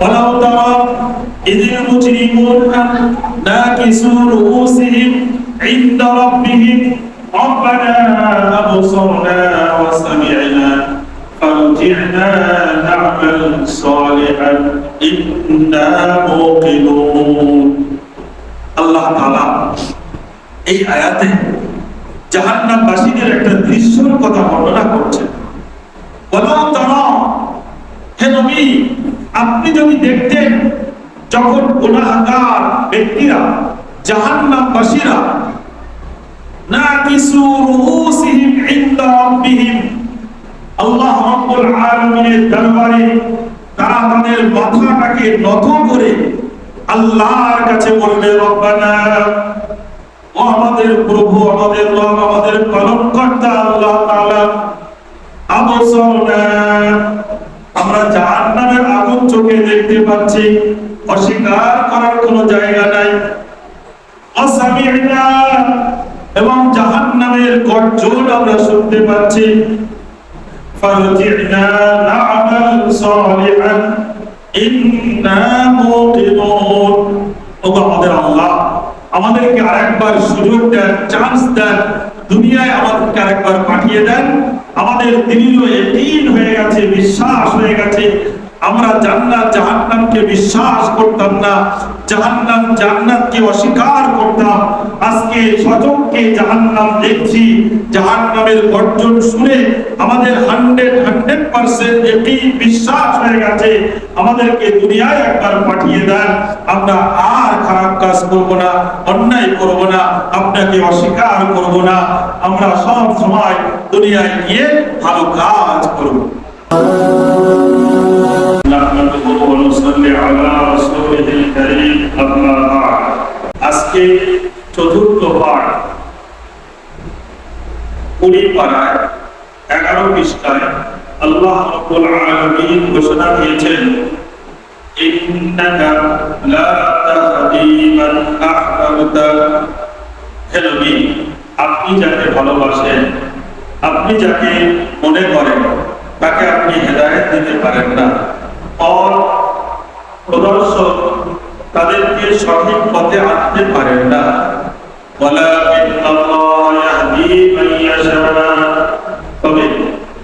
ولو ترى إذ المجرمون ناكسوا رؤوسهم عند ربهم ربنا أبصرنا وسمعنا فارجعنا نعمل صالحا إنا موقنون আল্লাহ তাআলা এই আয়াতে জাহান্নামবাসীদের একটা দৃশ্যর কথা বর্ণনা করছেন বলো তারা হে নবী আপনি যদি দেখতেন যখন গুনাহগার ব্যক্তিরা, জাহান্নামবাসীরা না কিছু রুউসিহিম ইনদা রাব্বিহিম, আল্লাহ রাব্বুল আলামিনের দরবারে তারা তাদের মাথাটাকে নত করে আল্লাহর কাছে বলবে, রব্বানা, ও আমাদের প্রভু, আমাদের রব, আমাদের পালনকর্তা আল্লাহ তাআলা, আবসরনা আমরা জাহান্নামের আগুন চোখে দেখতে পাচ্ছি। অস্বীকার করার কোনো জায়গা নাই। এবং জাহান্নামের গর্জন আমরা শুনতে পাচ্ছি। আমাদের আল্লাহ, আমাদেরকে আরেকবার সুযোগ দেন, চান্স দেন, দুনিয়ায় আমাদেরকে আরেকবার পাঠিয়ে দেন। আমাদের দৃঢ় হয়ে গেছে বিশ্বাস হয়ে গেছে। আমরা জান্নাত জাহান্নামকে বিশ্বাস করতাম না, জাহান্নাম জান্নাতকে অস্বীকার করতাম। আজকে সচককে জাহান্নাম দেখছি, জাহান্নামের গর্জন শুনে আমাদের হান্ড্রেড হান্ড্রেড পার্সেন্ট এটি বিশ্বাস হয়ে গেছে। আমাদেরকে দুনিয়ায় একবার পাঠিয়ে দেন। আমরা আর খারাপ কাজ করব না, অন্যায় করব না, আপনাকে অস্বীকার করব না। আমরা সব সময় দুনিয়ায় গিয়ে ভালো কাজ করব। نحمده ونصلي على رسوله الكريم أما بعد আজকে চতুর্থ পাঠ কুড়ি পাড়ায় এগারো পৃষ্ঠায় আল্লাহ রব্বুল আলামিন ঘোষণা দিয়েছেন ইন্নাকা লা তাহদি মান আহবাবতা হে নবী আপনি যাকে ভালোবাসেন আপনি যাকে মনে করেন তাকে আপনি হেদায়েত দিতে পারেন না ফল প্রদর্শক তাদেরকে সঠিক পথে আনতে পারেন না। তবে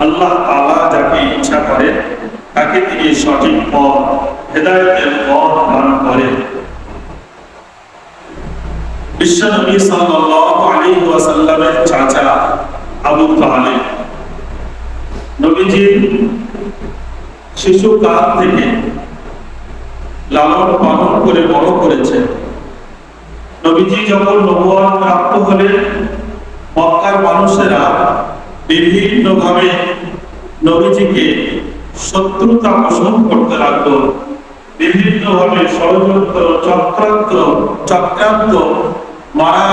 আল্লাহ আল্লাহ যাকে ইচ্ছা করে তাকে তিনি সঠিক পথ, হেদায়তের পথ দান করে বিশ্বনবী সাল্লাল্লাহু আলী ওয়াসাল্লামের চাচা আবু তালেব। নবীজি নবীজির শিশুকাল থেকে লালন পালন করে বড় করেছে। নবীজি যখন নবুয়াত প্রাপ্ত হলেন, মক্কার মানুষেরা বিভিন্ন ভাবে নবীজিকে শত্রুতা পোষণ করতে লাগল। বিভিন্ন ভাবে ষড়যন্ত্র, চক্রান্ত চক্রান্ত, মারা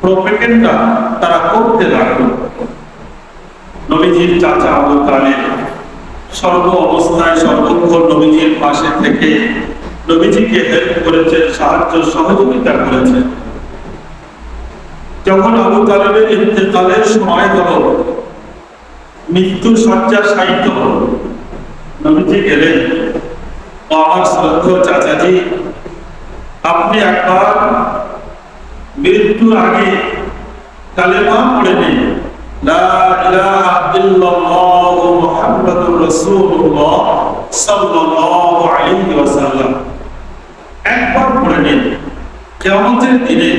প্রপেকেন্ডা তারা করতে লাগল। নবীজির চাচা আবু তালেব সর্ব অবস্থায় সর্বক্ষণ নবীজির পাশে থেকে নবীজিকে হেল্প করেছেন, সাহায্য সহযোগিতা করেছেন। যখন আবু তালেবের ইন্তেকালের সময় হলো মৃত্যু শয্যা সাহিত্য নবীজি গেলেন আমার শ্রদ্ধ চাচাজি, আপনি একবার মৃত্যুর আগে কালেমা পড়ে নিন। লা ইলাহা ইল্লাল্লাহ মুহাম্মাদুর রাসূলুল্লাহ সাল্লাল্লাহু আলাইহি ওয়াসাল্লাম। একবার পড়ে নিন। কিয়ামতের দিনে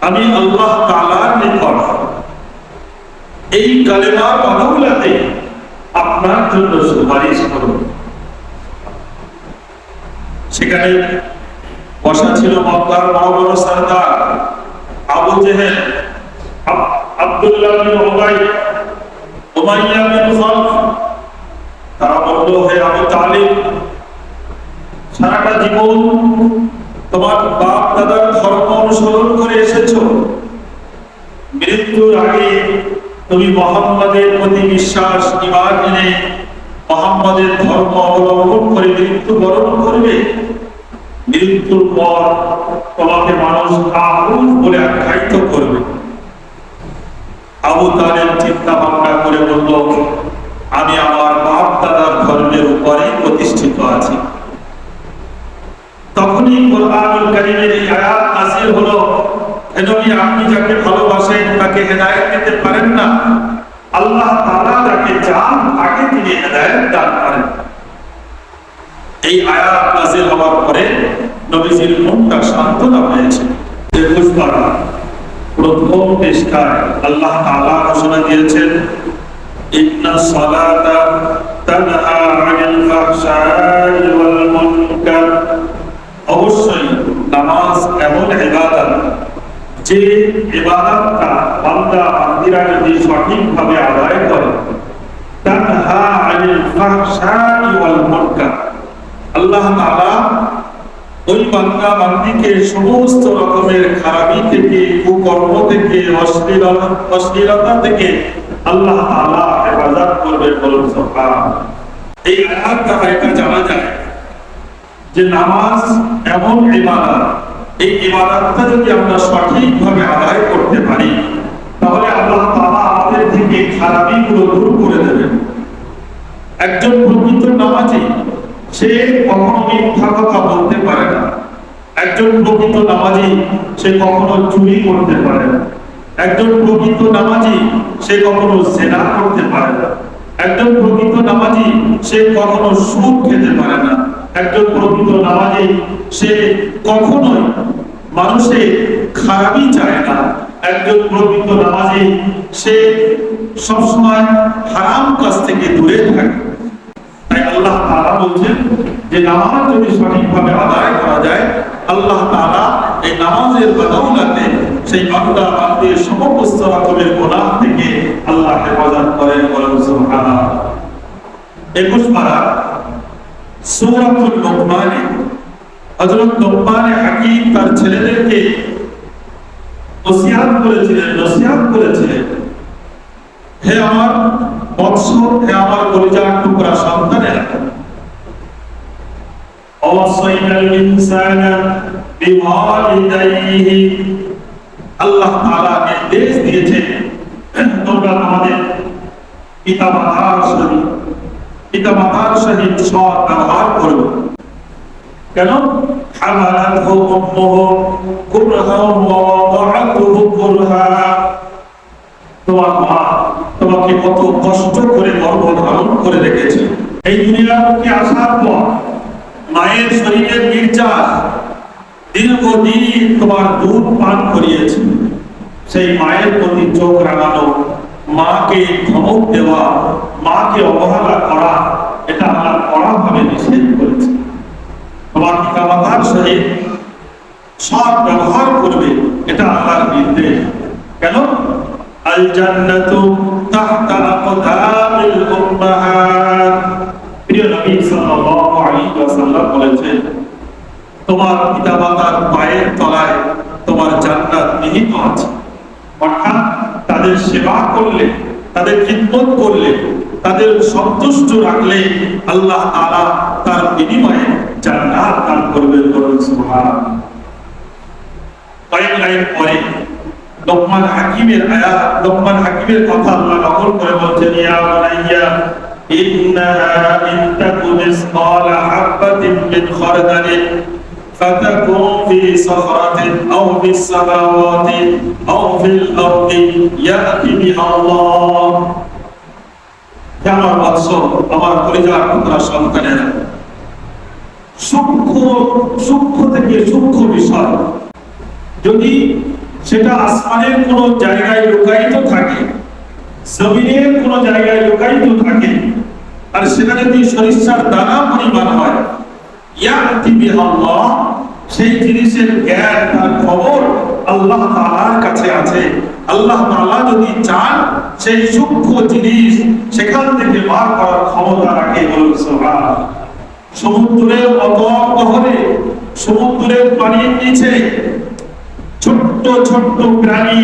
আমি আল্লাহ তাআলার নিকট এই কালেমার বদৌলতে আপনার জন্য সুপারিশ করব। সেখানে বসা ছিল মক্কার বড় সরদার আবু জেহেল। মৃত্যুর আগে তুমি মোহাম্মদের প্রতি বিশ্বাস এনে মোহাম্মদের ধর্ম অবলম্বন করে মৃত্যু করবে। মৃত্যুর পর তোমাকে মানুষ আহুল বলে আখ্যায়িত করবে। আবু তালেব চিন্তা ভাবনা করে বলল, আমি আমার বাপ দাদার ধর্মের উপরেই প্রতিষ্ঠিত আছি। তখনই কোরআনুল কারীমের এই আয়াত নাযিল হলো। নবী, আপনি যাকে ভালোবাসেন, তাকে হেদায়েত দিতে পারেন না। আল্লাহ তাআলা যাকে চান, তাকে তিনি হেদায়েত দান করেন। এই আয়াত নাযিল হওয়ার পরে নবীজির মনটা সান্ত্বনা পেয়েছে একুশ পারা প্রথম পৃষ্ঠায় আল্লাহ তাআলা ঘোষণা দিয়েছেন, ইন্না সালাতা তানহা আনিল ফাহশাই ওয়াল মুনকার। অবশ্যই নামাজ এমন ইবাদত, যে ইবাদতটা বান্দা বান্দিরা যদি সঠিকভাবে আদায় করে, তানহা আনিল ফাহশাই ওয়াল মুনকার। আল্লাহ তাআলা ওই বান্দা বান্দিকে সমস্ত রকমের খারাপি থেকে, কুকর্ম থেকে, অশ্লীলতা অশ্লীলতা থেকে আল্লাহ তাআলা হেফাজত করবে বলুন সুবহান এই দ্বারা এটা জানা যায় যে নামাজ এমন ইবাদত, এই ইবাদতটা যদি আমরা সঠিকভাবে আদায় করতে পারি, তাহলে আল্লাহ তাআলা আমাদের থেকে খারাপিগুলো দূর করে দেবেন। একজন প্রকৃত নামাজি, সে কখনো মিথ্যা কথা বলতে পারে একজন প্রকৃত নামাজি সে কখনো চুরি করতে পারে না। একজন প্রকৃত নামাজি সে কখনো জেনা করতে পারে না। একজন প্রকৃত নামাজি সে কখনো সুদ খেতে পারে না। একজন প্রকৃত নামাজি সে কখনোই মানুষের খারাপই চায় না। একজন প্রকৃত নামাজি সে সবসময় হারাম কাজ থেকে দূরে থাকে। তাই আল্লাহ তাআলা বলছেন যে নামাজ যদি সঠিকভাবে আদায় করা যায়, আল্লাহ তাআলা এই নামাজের বদৌলতে সেই বান্দা বান্দির সমস্ত রকমের গুনাহ থেকে আল্লাহ হেফাজত করেন বলেন সুবহানাল্লাহ। 21 পারা লুকমানে হযরত লুকমানে হাকিম তার ছেলেদেরকে ওসিয়াত করেছিলেন নসিহত করেছিলেন। হে আমার বৎস হে আমার কলিজার টুকরা সন্তানেরা। অবশ্যইনাল ইনসানা বিওয়ালিদাইহি আল্লাহ তাআলা নির্দেশ দিয়েছে তোমরা তোমাদের পিতা মাতার সহিত পিতা মাতার সহিত সৎ ব্যবহার করবে কেন? উম্মুহু কুরহা ওয়া ওয়াদাআতুহু কুরহা তোমার মা তোমাকে কত কষ্ট করে গর্ভ ধারণ করে রেখেছে। এই দুনিয়ার মুখে আসার পর মায়ের শরীরের নির্যাস দীর্ঘদিন তোমার দুধ পান করিয়েছে। সেই মায়ের প্রতি চোখ মাকে ধমক দেওয়া, মাকে অবহেলা করা, এটা আমরা কড়াভাবে নিষেধ করেছি। তোমার পিতা মাতার সহিত ব্যবহার করবে, এটা আল্লাহর নির্দেশ। কেন? প্রিয় নবী সাল্লাল্লাহু পায়ের তলায় তোমার জান্নাত নিহিত আছে। অর্থাৎ তাদের সেবা করলে, তাদের খিদমত করলে, তাদের সন্তুষ্ট রাখলে আল্লাহ তাআলা তার বিনিময়ে জান্নাত দান করবেন বলুন সুবহানাল্লাহ। কয়েক পরে লোকমান হাকিমের আয়াত লোকমান হাকিমের কথা আল্লাহ নকল করে বলছেন ইয়া বুনাইয়া ইন্নাহা ইন তাকু মিসকালা হাববাতিন মিন খারদালিন فتكون في صخرة أو في السماوات أو في الأرض يأتي بها الله হে আমার বৎস আমার পরিবার পুত্রা সন্তানেরা সূক্ষ্ম সূক্ষ্ম থেকে সূক্ষ্ম বিষয় যদি সেটা আসমানের কোন জায়গায় লুকায়িত থাকে, জমিনের কোন জায়গায় লুকায়িত থাকে। আর সেটা যদি সরিষার দানা পরিমাণ হয়, ইয়াতি বিহাল্লাহ, সেই জিনিসের জ্ঞান, তার খবর আল্লাহ তাআলার কাছে আছে। আল্লাহ তাআলা যদি চান, সেই সূক্ষ্ম জিনিস সেখান থেকে বার করার ক্ষমতা রাখে বলুন সুবহান সমুদ্রের অতল গহরে সমুদ্রের পানির নিচে ছোট্ট ছোট্ট প্রাণী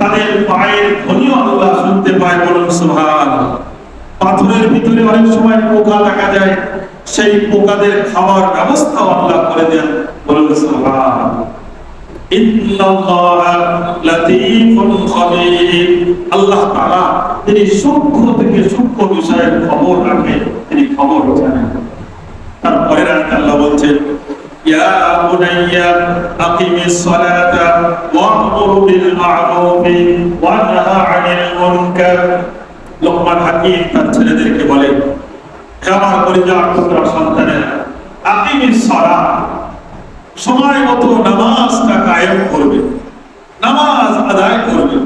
তাদের পায়ের ধ্বনিও আল্লাহ শুনতে পায় বলুন সুবহান পাথরের ভিতরে অনেক সময় পোকা দেখা যায়, সেই পোকাদের খাওয়ার ব্যবস্থা আল্লাহ করে দেন বলুন সুবহান আল্লাহ তাআলা তিনি সূক্ষ্ম থেকে সূক্ষ্ম বিষয়ের খবর রাখেন তিনি খবর জানেন। তারপরে আল্লাহ বলছেন আকিমিস সালাতা ওয়া'মুর বিল মা'রুফি ওয়া নাহা 'আনিল মুনকার লোকমান হাকিম তার ছেলেদেরকে বলে আমার পরিবার টুকরা সন্তানেরা। আকিমিস সালাত সময় মতো নামাজটা কায়েম করবে। নামাজ আদায় করবে।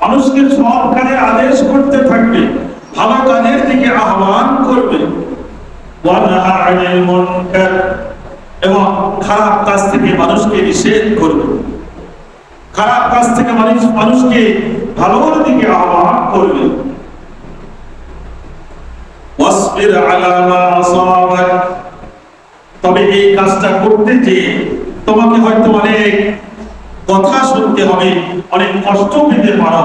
মানুষকে সব আদেশ করতে থাকবে। ভালো কাজের দিকে আহ্বান করবে। এবং খারাপ কাজ থেকে মানুষকে নিষেধ করবে। খারাপ কাজ থেকে মানুষ, মানুষকে ভালোর দিকে আহ্বান করবে। তবে এই কাজটা করতে যে তোমাকে হয়তো অনেক কথা শুনতে হবে, অনেক কষ্ট পেতে পারো।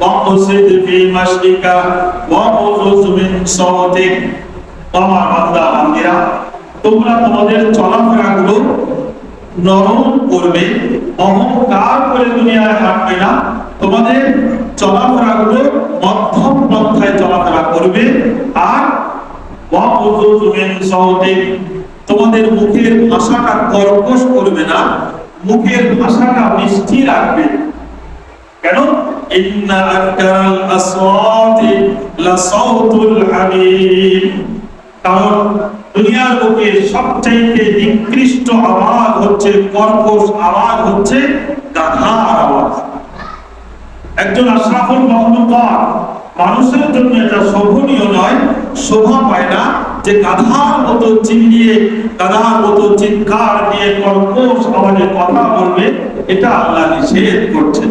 ওয়াকসিদ ফি মাশরিকা ওয়াকুযুজ মিন সাওতিক আমার বান্দা বান্দিরা তোমরা তোমাদের চলাফেরাগুলো নরম করবে। অহংকার করে দুনিয়ায় হাঁটবে না তোমাদের চলাফেরাগুলো মধ্যম পন্থায় চলাফেরা করবে। আর তোমাদের মুখের ভাষাটা কর্কশ করবে না মুখের ভাষাটা মিষ্টি রাখবে। কেন? আসওয়াতি লাসাউতুল হামিম কারণ দুনিয়ার বুকে নিকৃষ্ট আওয়াজ হচ্ছে, কর্কশ আওয়াজ হচ্ছে আওয়াজ। একজন আশরাফুল মানুষের জন্য এটা শোভনীয় নয়, শোভা পায় না যে গাধার মতো চিল্লিয়ে, গাধার মতো চিৎকার দিয়ে কর্কশ আওয়াজে কথা বলবে এটা আল্লাহ নিষেধ করছেন।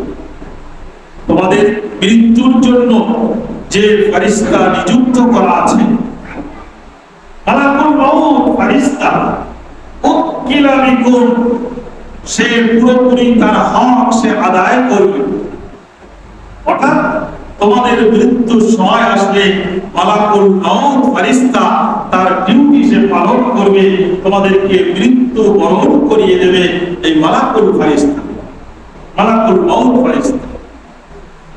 তোমাদের মৃত্যুর জন্য যে ফারিস্তা নিযুক্ত করা আছে মালাকুল মাউত ফারিস্তা সে পুরোপুরি তার হক সে আদায় করবে। অর্থাৎ তোমাদের সময় আসলে মালাকুল মাউত ফারিস্তা তার ডিউটি সে পালন করবে, তোমাদেরকে মৃত্যু বরণ করিয়ে দেবে এই মালাকুল ফারিস্তা মালাকুল মাউত ফারিস্তা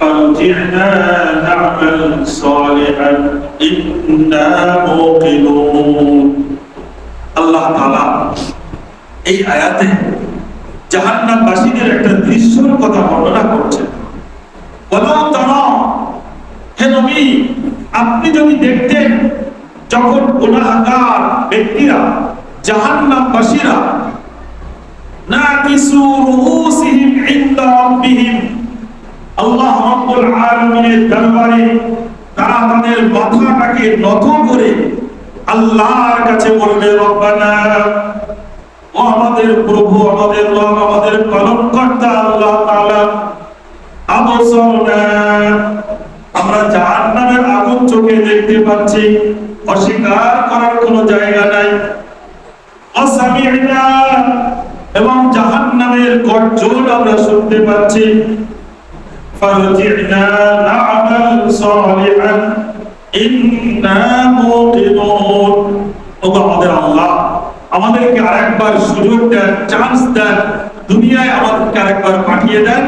فارجعنا نعمل صالحا إنا موقنون আল্লাহ তাআলা এই আয়াতে জাহান্নামবাসীদের একটা দৃশ্যের কথা বর্ণনা করছেন বলাও তারা হে নবী আপনি যদি দেখতেন যখন গুনাহগার ব্যক্তিরা জাহান্নামবাসীরা না কিছু রুউসিহিম ইনদা রাব্বিহিম আল্লাহ রাব্বুল আলামিনের দরবারে তারা তাদের মাথাটাকে নত করে আল্লাহর কাছে বলবে, রব্বানা ও আমাদের প্রভু, আমাদের রব, আমাদের পালনকর্তা আল্লাহ তাআলা আবসরনা আমরা জাহান্নামের আগুন চোখে দেখতে পাচ্ছি, অস্বীকার করার কোনো জায়গা নাই। অসামিনা এবং জাহান্নামের গর্জন আমরা শুনতে পাচ্ছি। ফারজি'না نعمل صالحا, إنا موقنون. ওগো আমাদের আল্লাহ, আমাদেরকে আরেকবার সুযোগ দেন চান্স দেন দুনিয়ায় আমাদেরকে আরেকবার পাঠিয়ে দেন।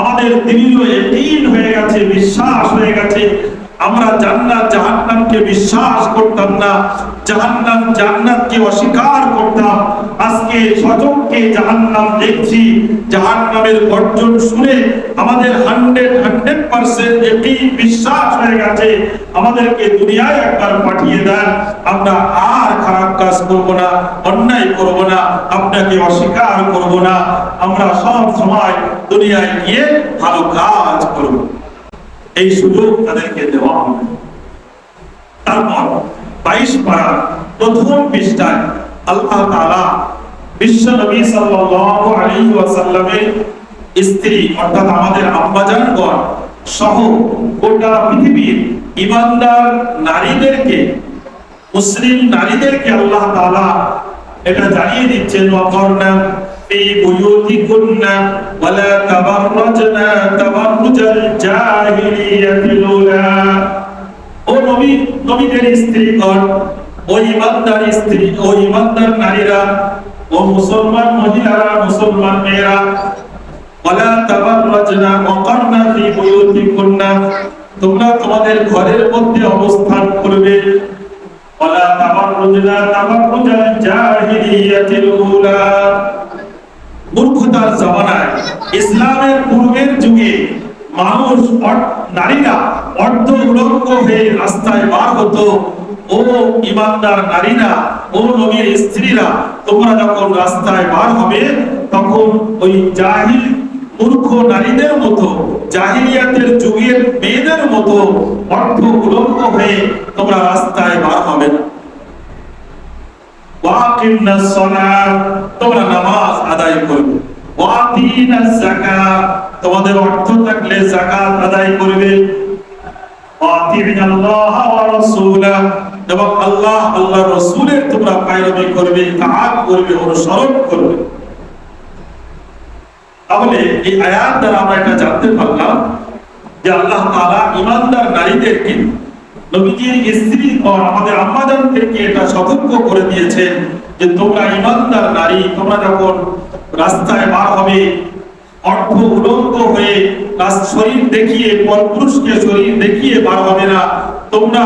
আমাদের দৃঢ় একদিন হয়ে গেছে, বিশ্বাস হয়ে গেছে। আমরা জান্নাত, জাহান্নামকে বিশ্বাস করতাম না, জাহান্নাম জান্নাতকে অস্বীকার করতাম। আজকে সচককে জাহান্নাম দেখছি, জাহান্নামের গর্জন শুনে আমাদের হান্ড্রেড হান্ড্রেড পার্সেন্ট একটি বিশ্বাস হয়ে গেছে। আমাদেরকে দুনিয়ায় একবার পাঠিয়ে দেন। আমরা আর খারাপ কাজ করব না, অন্যায় করব না, আপনাকে অস্বীকার করব না। আমরা সব সময় দুনিয়ায় গিয়ে ভালো কাজ করব। এই সুযোগ তাদেরকে দেওয়া হবে। তারপর বাইশ পারা প্রথম পৃষ্ঠায় আল্লাহ তাআলা বিশ্ব নবী ওয়াসাল্লামের স্ত্রী, অর্থাৎ আমাদের সহ গোটা পৃথিবীর ইমানদার নারীদেরকে, মুসলিম নারীদেরকে আল্লাহ তাআলা এটা জানিয়ে দিচ্ছেন, ওয়াকরনা ফি বুয়ুতিকুন্না ওয়ালা তাবাররাজনা তাবাররুজাল তোমাদের ঘরের মধ্যে অবস্থান করবে। ওয়ালা তাবাররুজনা তাবাররুজাল জাহিলিয়াতিল উলা মূর্খতার জামানায়, ইসলামের পূর্বের যুগে মানুষ নারীরা অর্ধ উলঙ্গ হয়ে রাস্তায় বার হতো। ও ইমানদার নারীরা, ও নবীর স্ত্রীরা, তোমরা যখন রাস্তায় বার হবে, তখন ওই জাহিল মূর্খ নারীদের মতো, জাহিলিয়াতের যুগের মেয়েদের মতো উলঙ্গ হয়ে তোমরা রাস্তায় বার হবে না। তোমরা নামাজ আদায় করবে। ওয়াতিনাজ যাকাত তোমাদের অর্থ থাকলে যাকাত আদায় করবে। এবং আল্লাহ আল্লাহর রাসূলের তোমরা পায়রবি করবে ইতাআত করবে, অনুসরণ করবে। তাহলে এই আয়াত দ্বারা আমরা এটা জানতে পারলাম যে আল্লাহ তাআলা ঈমানদার নারীদেরকে, নবীজির স্ত্রী ও আমাদের আম্মাজানদেরকে এটা সতর্ক করে দিয়েছেন যে তোমরা ইমানদার নারী, তোমরা যখন রাস্তায় বার হবে অর্থ উলঙ্গ হয়ে শরীর দেখিয়ে পরপুরুষকে শরীর দেখিয়ে বার হবে না। তোমরা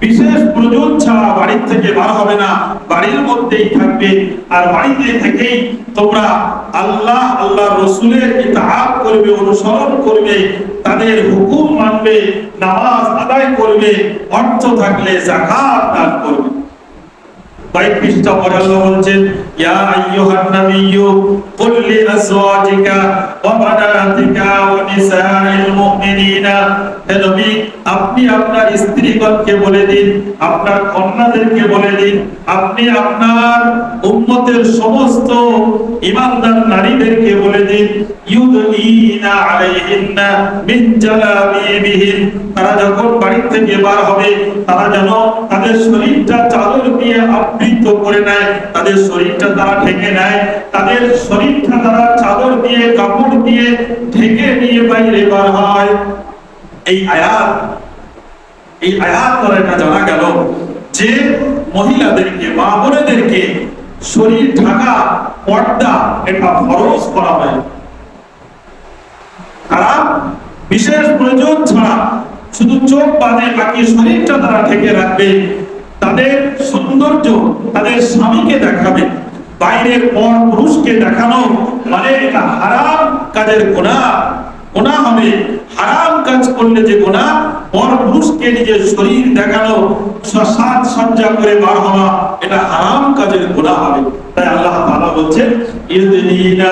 বিশেষ প্রয়োজন ছাড়া বাড়ির থেকে বার হবে না। বাড়ির মধ্যেই থাকবে আর বাড়িতে থেকেই তোমরা আল্লাহ আল্লাহ রসুলের ইতাহাত করবে, অনুসরণ করবে, তাদের হুকুম মানবে, নামাজ আদায় করবে, অর্থ থাকলে জাকাত দান করবে। বাইক পৃষ্ঠা পরে আল্লাহ বলছেন, ইয়া আইয়ুহান নাবিয়্যু, কুল লি আজওয়াজিকা ওয়া বানাতিকা ওয়া নিসাইল মুমিনিনা, হে নবী আপনি আপনার স্ত্রীগণকে বলে দিন, আপনার কন্যাদেরকে বলে দিন, আপনি আপনার উম্মতের সমস্ত ইমানদার নারীদেরকে বলে দিন ইউদনিনা আলাইহিন্না মিন জালাবিবিহিন তারা যখন বাড়ি থেকে বার হবে, তারা যেন তাদের শরীরটা চাদর দিয়ে আবৃত করে নেয়, তাদের শরীরটা তারা ঢেকে নেয়, তাদের শরীরটা তারা চাদর দিয়ে, কাপড় দিয়ে ঢেকে নিয়ে বাইরে বার হয়। এই আয়াত এই আয়াত দ্বারা এটা জানা গেল যে মহিলাদেরকে, মা বোনেদেরকে শরীর ঢাকা, পর্দা এটা ফরজ করা হয়। তারা বিশেষ প্রয়োজন ছাড়া শুধু চোখ বাদে বাকি শরীরটা তারা ঢেকে রাখবে, তাদের সৌন্দর্য তাদের স্বামীকে দেখাবে, বাইরের পর পুরুষকে দেখানো মানে এটা হারাম কাজের গোনা গোনা হবে হারাম কাজ করলে যে গোনা পর পুরুষকে নিজের শরীর দেখানো সাজ সজ্জা করে বার হওয়া, এটা হারাম কাজের গোনা হবে। তাই আল্লাহ তাআলা বলছেন ইউদিনা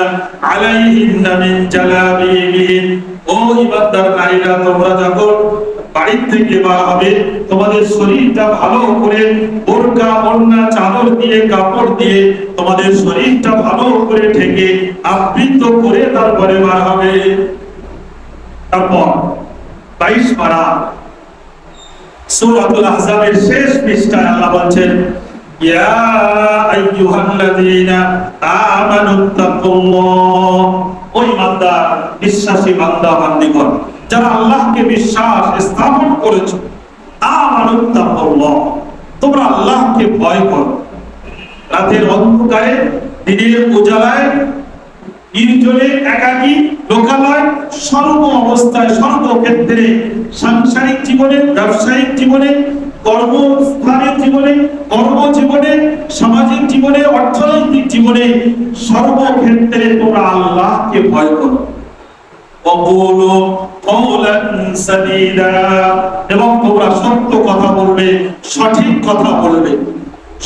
আলাইহিন্না মিন জালাবিবিহিন। ও ইবাদদার নারীরা, তোমরা যখন বাড়ির থেকে বার হবে, তোমাদের শরীরটা ভালো করে বোরকা, ওড়না, চাদর দিয়ে, কাপড় দিয়ে তোমাদের শরীরটা ভালো করে ঢেকে আবৃত করে তারপরে বার হবে। তারপর বাইশ পারা সূরাতুল আহজাবের শেষ পৃষ্ঠায় আল্লাহ বলছেন বিশ্বাস স্থাপন করেছ আমানুত্তাকুল্লাহ তোমরা আল্লাহকে ভয় করো। রাতের অন্ধকারে, দিনের উজালায় নির্জনে একাকী, লোকালয় সর্ব অবস্থায় সাংসারিক জীবনে, ব্যবসায়িক জীবনে কর্মস্থানের জীবনে, কর্মজীবনে, সামাজিক জীবনে, অর্থনৈতিক জীবনে সর্বক্ষেত্রে তোমরা আল্লাহকে ভয় করো। এবং তোমরা সত্য কথা বলবে, সঠিক কথা বলবে।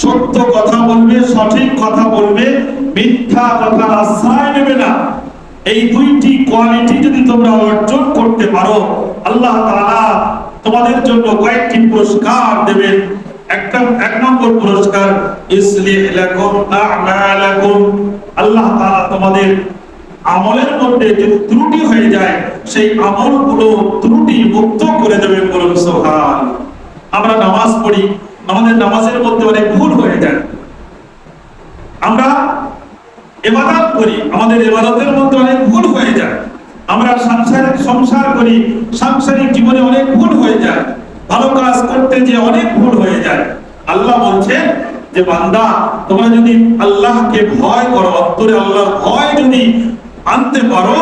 সত্য কথা বলবে, সঠিক কথা বলবে, মিথ্যা কথার আশ্রয় নেবে না। এই দুইটি কোয়ালিটি যদি তোমরা অর্জন করতে পারো, আল্লাহ তাআলা তোমাদের জন্য কয়েকটি পুরস্কার দেবেন। একটা, এক নম্বর পুরস্কার ইসলিহ লাকুম আ'মালাকুম। আল্লাহ তাআলা তোমাদের আমলের মধ্যে যদি ত্রুটি হয়ে যায়, সেই আমলগুলো ত্রুটি মুক্ত করে দেবে বলুন সোহান আমরা নামাজ পড়ি আমাদের নামাজের মধ্যে অনেক ভুল হয়ে যায়। আমরা এবাদত করি, আমাদের এবাদতের মধ্যে অনেক ভুল হয়ে যায়। আমরা সাংসারিক সংসার করি, সাংসারিক জীবনে অনেক ভুল হয়ে যায়। ভালো কাজ করতে যে অনেক ভুল হয়ে যায়। আল্লাহ বলছে যে, বান্দা, তোমরা যদি আল্লাহকে ভয় করো, অন্তরে আল্লাহর ভয় যদি আনতে পারো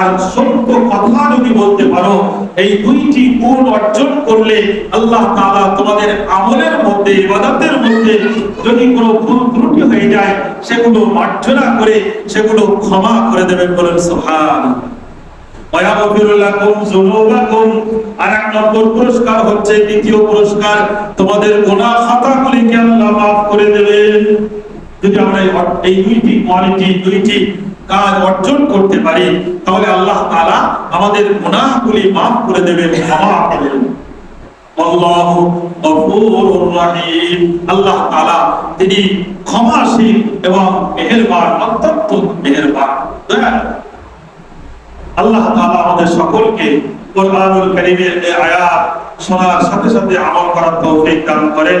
আর সত্য কথা যদি বলতে পারো, এই দুইটি গুণ অর্জন করলে আল্লাহ তাআলা তোমাদের আমলের মধ্যে, ইবাদতের মধ্যে যদি কোনো ভুল ত্রুটি হয়ে যায়, সেগুলো মার্জনা করে, সেগুলো ক্ষমা করে দেবেন বলেন সুবহান পুরস্কার হচ্ছে, দ্বিতীয় পুরস্কার, তোমাদের গুনাহ খাতাগুলিকে আল্লাহ মাফ করে দেবেন। যদি আমরা এই দুইটি কোয়ালিটি দুইটি কাজ অর্জন করতে পারি, তাহলে আল্লাহ তাআলা আমাদের মাফ করে দেবেন, ক্ষমা করে দেবেন। আল্লাহু তাআলা তিনি ক্ষমাশীল এবং মেহেরবান, অত্যন্ত মেহেরবান। আল্লাহ তাআলা আমাদের সকলকে কোরআনুল কারীমের আয়াত শোনার সাথে সাথে আমল করার তৌফিক দান করেন।